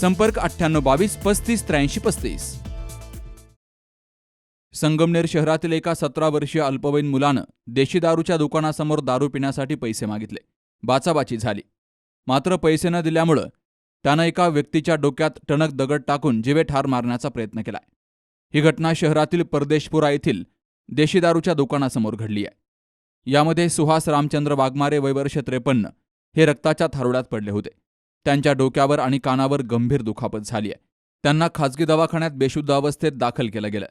संपर्क अठ्ठ्याण्णव बावीस पस्तीस त्र्याऐंशी पस्तीस. संगमनेर शहरातील एका सतरा वर्षीय अल्पवयीन मुलानं देशी दारूच्या दुकानासमोर दारू पिण्यासाठी पैसे मागितले. बाचाबाची झाली. मात्र पैसे न दिल्यामुळं त्यानं एका व्यक्तीच्या डोक्यात टणक दगड टाकून जिवे ठार मारण्याचा प्रयत्न केलाय. ही घटना शहरातील परदेशपुरा येथील देशी दारूच्या दुकानासमोर घडली आहे. यामध्ये सुहास रामचंद्र वाघमारे वयवर्ष त्रेपन्न हे रक्ताच्या थारोड्यात पडले होते. त्यांच्या डोक्यावर आणि कानावर गंभीर दुखापत झाली आहे. त्यांना खाजगी दवाखान्यात बेशुद्ध अवस्थेत दाखल केलं गेलं.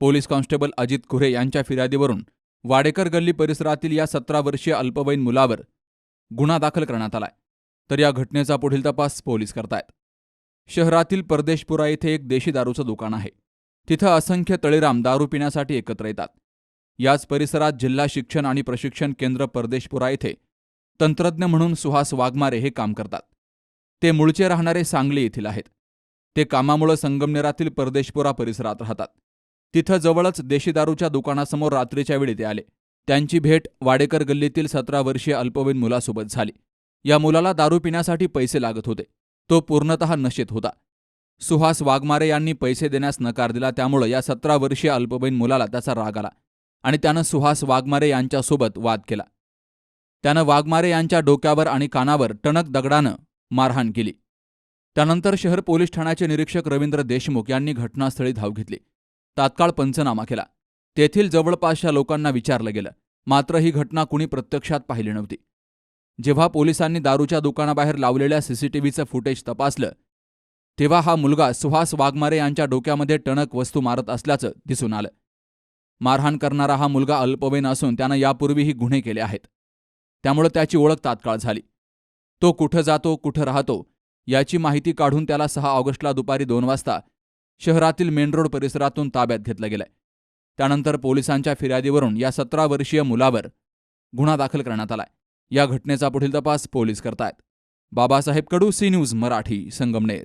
पोलीस कॉन्स्टेबल अजित कुरे यांच्या फिर्यादीवरून वाडेकर गल्ली परिसरातील या सतरा वर्षीय अल्पवयीन मुलावर गुन्हा दाखल करण्यात आलाय. तर या घटनेचा पुढील तपास पोलीस करतायत. शहरातील परदेशपुरा येथे एक देशी दारूचं दुकान आहे. तिथं असंख्य तळीराम दारू पिण्यासाठी एकत्र येतात. याच परिसरात जिल्हा शिक्षण आणि प्रशिक्षण केंद्र परदेशपुरा येथे तंत्रज्ञ म्हणून सुहास वाघमारे हे काम करतात. ते मूळचे राहणारे सांगली येथील आहेत. ते कामामुळे संगमनेरातील परदेशपुरा परिसरात राहतात. तिथं जवळच देशी दारूच्या दुकानासमोर रात्रीच्या वेळी ते आले. त्यांची भेट वाडेकर गल्लीतील सतरा वर्षीय अल्पवयीन मुलासोबत झाली. या मुलाला दारू पिण्यासाठी पैसे लागत होते. तो पूर्णतः नशेत होता. सुहास वाघमारे यांनी पैसे देण्यास नकार दिला त्यामुळं या सतरा वर्षीय अल्पवयीन मुलाला त्याचा राग आला आणि त्यानं सुहास वाघमारे यांच्यासोबत वाद केला. त्यानं वाघमारे यांच्या डोक्यावर आणि कानावर टणक दगडानं मारहाण केली. त्यानंतर शहर पोलीस ठाण्याचे निरीक्षक रवींद्र देशमुख यांनी घटनास्थळी धाव घेतली. तात्काळ पंचनामा केला. तेथील जवळपासच्या लोकांना विचारलं गेलं. मात्र ही घटना कुणी प्रत्यक्षात पाहिली नव्हती. जेव्हा पोलिसांनी दारूच्या दुकानाबाहेर लावलेल्या सीसीटीव्हीचं फुटेज तपासलं तेव्हा हा मुलगा सुहास वाघमारे यांच्या डोक्यामध्ये टणक वस्तू मारत असल्याचं दिसून आलं. मारहाण करणारा हा मुलगा अल्पवयीन असून त्यानं यापूर्वीही गुन्हे केले आहेत. त्यामुळे त्याची ओळख तात्काळ झाली. तो कुठं जातो कुठं राहतो याची माहिती काढून त्याला सहा ऑगस्टला दुपारी दोन वाजता शहरातील मेन रोड परिसरातून ताब्यात घेतलं गेलंय. त्यानंतर पोलिसांच्या फिर्यादीवरून या सतरा वर्षीय मुलावर गुन्हा दाखल करण्यात आलाय. या घटनेचा पुढील तपास पोलीस करतायत. Babasaheb Kadu C News Marathi Sangamner.